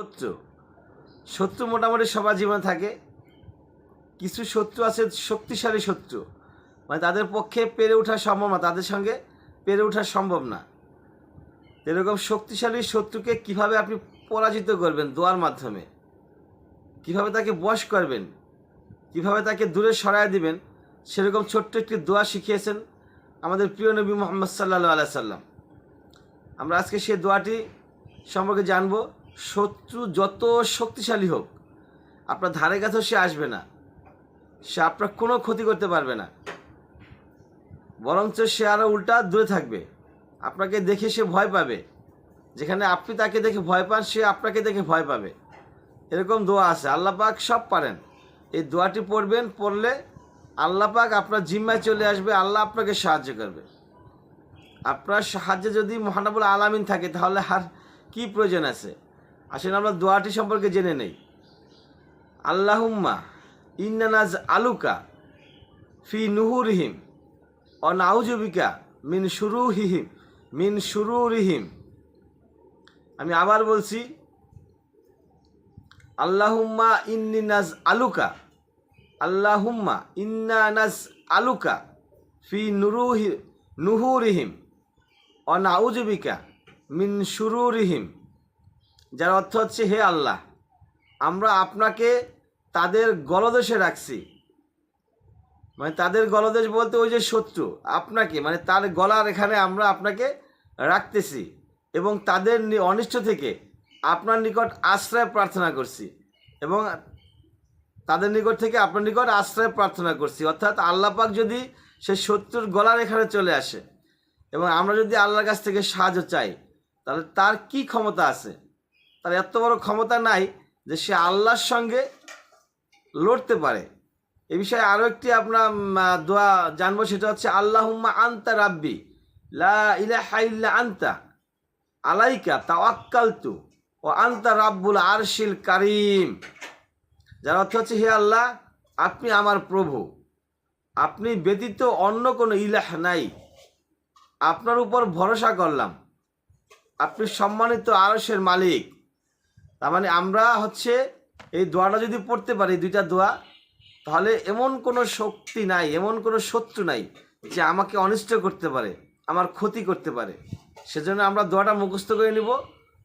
শত্রু। শত্রু মোটামুটি সবার জীবনে থাকে। কিছু শত্রু আছে শক্তিশালী শত্রু। মানে তাদের পক্ষে পেরে ওঠা সম্ভব না, তাদের সঙ্গে পেরে ওঠা সম্ভব না। এরকম শক্তিশালী শত্রুকে কীভাবে আপনি পরাজিত করবেন দোয়ার মাধ্যমে? কীভাবে তাকে বশ করবেন? কীভাবে তাকে দূরে সরায় দিবেন? সেরকম ছোট্ট একটি দোয়া শিখিয়েছেন আমাদের প্রিয় নবী মোহাম্মদ সাল্লা আলাই সাল্লাম। আমরা আজকে সেই দোয়াটি সম্পর্কে জানব। শত্রু যত শক্তিশালী হোক, আপনার ধারে কাছেও সে আসবে না। সে আপনার কোনো ক্ষতি করতে পারবে না। বরঞ্চ সে আরও উল্টা দূরে থাকবে। আপনাকে দেখে সে ভয় পাবে। যেখানে আপনি তাকে দেখে ভয় পান, সে আপনাকে দেখে ভয় পাবে। এরকম দোয়া আছে। আল্লাহ পাক সব পারেন। এই দোয়াটি পড়বেন, পড়লে আল্লাহ পাক আপনার জিম্মায় চলে আসবে, আল্লাহ আপনাকে সাহায্য করবে। আপনার সাহায্যে যদি মহানবুল আলামিন থাকে, তাহলে আর কি প্রয়োজন আছে? আসলে আমরা দোয়াটি সম্পর্কে জেনে নেই। আল্লাহুম্মা ইন্নানাজ আলুকা ফি নুহুরিহিম ও নাউজুবিকা মিন শুরুহিহিম, মিন শুরুরিহিম। আমি আবার বলছি, আল্লাহুম্মা ইন্নিনাজ আলুকা, আল্লাহুম্মা ইন্নানাজ আলুকা ফি নুরুহি, নুহুরিহিম অনাউজবিকা মিন শুরুরিহিম। যার অর্থ হচ্ছে, হে আল্লাহ, আমরা আপনাকে তাদের গলদেশে রাখছি। মানে তাদের গলদেশ বলতে ওই যে শত্রু, আপনাকে মানে তার গলার এখানে আমরা আপনাকে রাখতেছি এবং তাদের অনিষ্ট থেকে আপনার নিকট আশ্রয় প্রার্থনা করছি এবং তাদের নিকট থেকে আপনার নিকট আশ্রয় প্রার্থনা করছি। অর্থাৎ আল্লাহ পাক যদি সে শত্রুর গলার এখানে চলে আসে এবং আমরা যদি আল্লাহর কাছ থেকে সাহায্য চাই, তাহলে তার কি ক্ষমতা আছে? তার এত বড় ক্ষমতা নাই যে সে আল্লাহর সঙ্গে লড়তে পারে। এ বিষয়ে আরও একটি আপনার দোয়া জানব, সেটা হচ্ছে, আল্লাহুম্মা আন্তা রাব্বি, লা ইলাহা ইল্লা আন্তা, আলাইকা তাওয়াক্কালতু ও আন্তা রাব্বুল আরশিল কারিম। যার অর্থ হচ্ছে, হে আল্লাহ, আপনি আমার প্রভু। আপনি ব্যতীত অন্য কোনো ইলাহ নাই। আপনার উপর ভরসা করলাম। আপনি সম্মানিত আরসের মালিক। তার মানে আমরা হচ্ছে এই দোয়াটা যদি পড়তে পারি, দুইটা দোয়া, তাহলে এমন কোনো শক্তি নাই, এমন কোনো শত্রু নাই যে আমাকে অনিষ্ট করতে পারে, আমার ক্ষতি করতে পারে। সেজন্য আমরা দোয়াটা মুখস্থ করে নিব।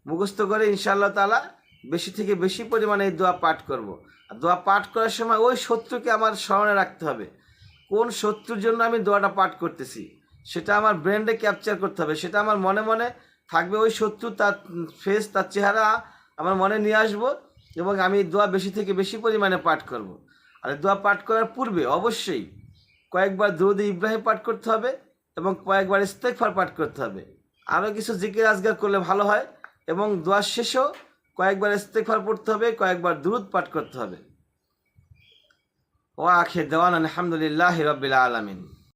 মুখস্থ করে ইনশাআল্লাহ তালা বেশি থেকে বেশি পরিমাণে এই দোয়া পাঠ করব। আর দোয়া পাঠ করার সময় ওই শত্রুকে আমার স্মরণে রাখতে হবে। কোন শত্রুর জন্য আমি দোয়াটা পাঠ করতেছি? সেটা আমার ব্রেন্ডে ক্যাপচার করতে হবে। সেটা আমার মনে মনে থাকবে ওই শত্রু, তার ফেস তার চেহারা আমার মনে নিয়ে আসব এবং আমি দোয়া বেশি থেকে বেশি পরিমাণে পাঠ করব। আর দোয়া পাঠ করার পূর্বে অবশ্যই কয়েকবার দরুদ ইব্রাহিম পাঠ করতে হবে এবং কয়েকবার ইস্তেকফার পাঠ করতে হবে। আরও কিছু জিকির আজগার করলে ভালো হয় এবং দোয়ার শেষেও কয়েকবার ইস্তেকফার পড়তে হবে, কয়েকবার দুরুদ পাঠ করতে হবে। ও আখে দেওয়ান আলহামদুলিল্লাহ রবিল আলমিন।